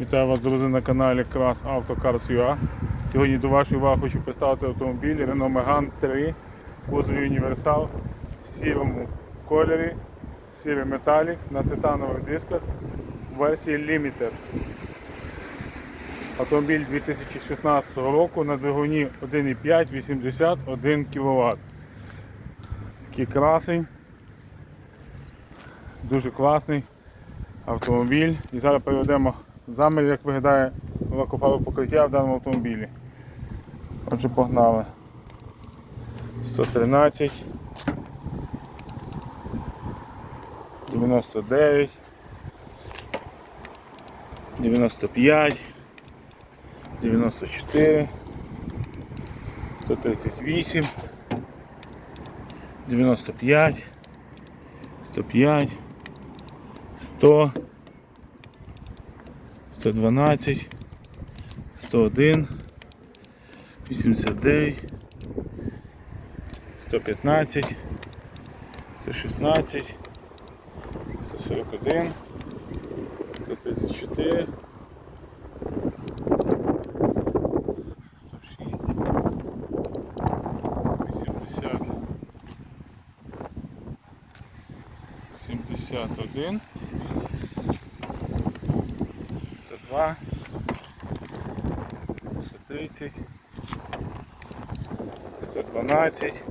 Вітаю вас, друзі, на каналі Крас Автокарс.ua. Сьогодні до вашої уваги хочу представити автомобіль Renault Megane 3 кузові універсал в сірому кольорі, сірий металік на титанових дисках в версії Limited. Автомобіль 2016 року на двигуні 1,5 81 кВт. Такий красень. Дуже класний автомобіль. І зараз переведемо замір, як виглядає лакофарове покриття в даному автомобілі. Отже, погнали. 113, 99, 95, 94, 138, 95, 105, 100, 112, 101, 89, 115, 116, 141, 134, 106, 80, 71, 102, 130, 112,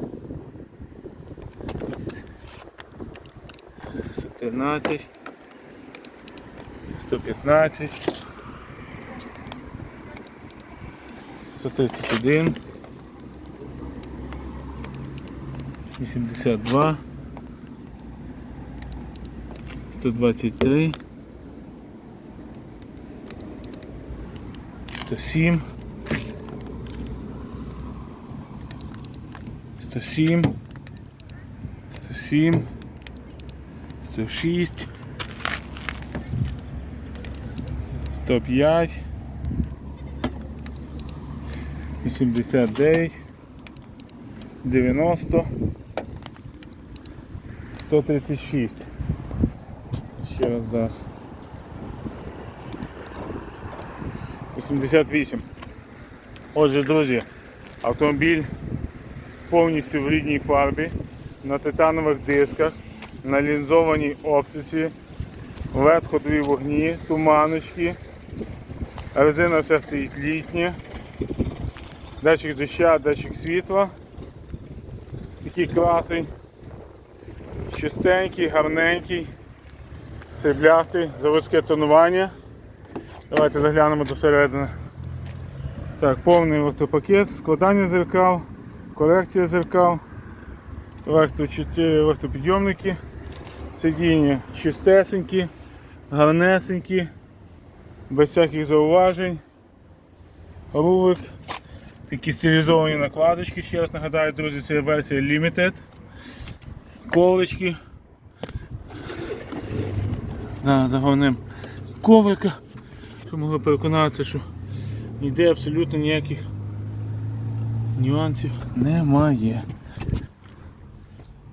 113, 115, 131, 82, 123, 107, 107, 107, 106, 105, 89, 90, 136. Ще раз да. 88. Отже, друзі, автомобіль повністю в рідній фарбі, на титанових дисках, на лінзованій оптиці, led ходові вогні, туманочки, резина вся стоїть літня, датчик доща, датчик світла. Такий красень, чистенький, гарненький, сріблястий, заводське тонування. Давайте заглянемо до середини. Так, повний електропакет, складання зеркал, корекція зеркал, електро 4 електропідйомники, сидіння чистесенькі, гарнесенькі, без всяких зауважень, рулик, такі стилізовані накладочки, ще раз нагадаю, друзі, це версія Limited, колечки. Зараз заговнем коврика щоб могли переконатися, що ніде абсолютно ніяких нюансів немає.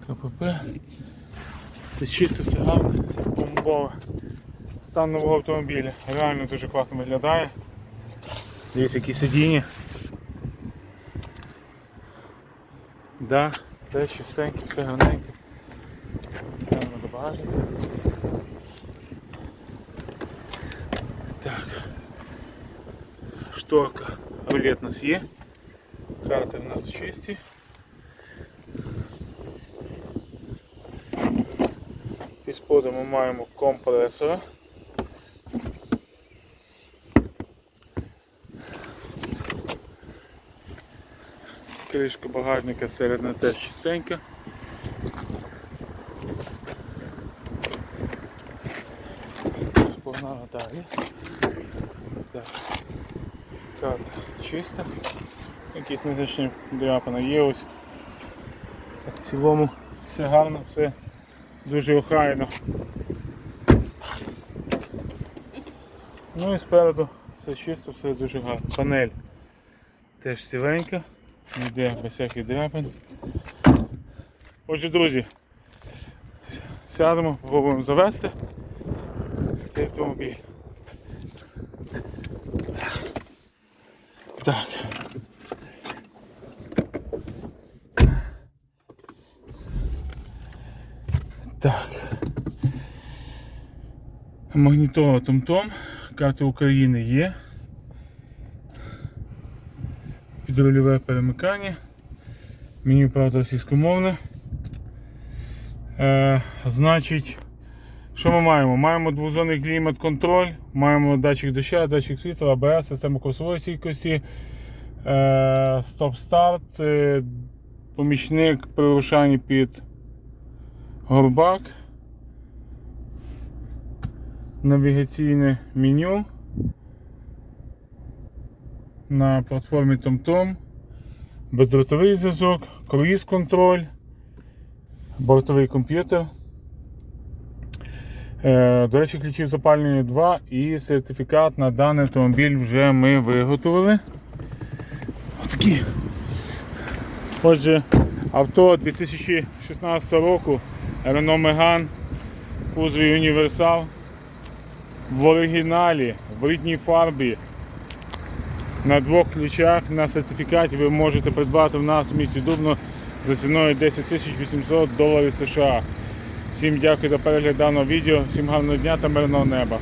КПП. Все чисто, все гарне, все бомбове. Стан нового автомобіля. Реально дуже класно виглядає. Дивіться, які сидіння. Дах, все чистеньке, все гарненьке. Йдемо до багажника. Так. Шторка. Рулет у нас є. Карти в нас чисті. Під сподом ми маємо компресора. Кришка багажника середня теж чистенька. Погнали далі. Так. Карта чиста. Якісь незначні дряпини є ось. Так, в цілому все гарно, все дуже охайно. Ну і спереду все чисто, все дуже гарно. Панель теж ціленька, ніде без всяких дряпин. Отже, друзі, сядемо, пробуємо завести цей автомобіль. Так. Так. Магнітола Том-Том. Карта України є. Підрульове перемикання. Меню правда російськомовне. Е, значить, що ми маємо? Маємо двозонний клімат-контроль, маємо датчик дощу, датчик світла, АБС, система курсової стійкості, е, стоп-старт, помічник при рушанні під горбак, навігаційне меню на платформі TomTom, бездротовий зв'язок, круїз-контроль, бортовий комп'ютер. Е, До речі, ключів запалення 2 і сертифікат на даний автомобіль вже ми виготовили. Отакі. Отже, авто 2016 року Renault Megane, кузові універсал. В оригіналі, в рідній фарбі. На двох ключах на сертифікаті ви можете придбати в нас в місті Дубно за ціною 10 800 доларів США. Всім дякую за перегляд даного відео, всім гарного дня та мирного неба.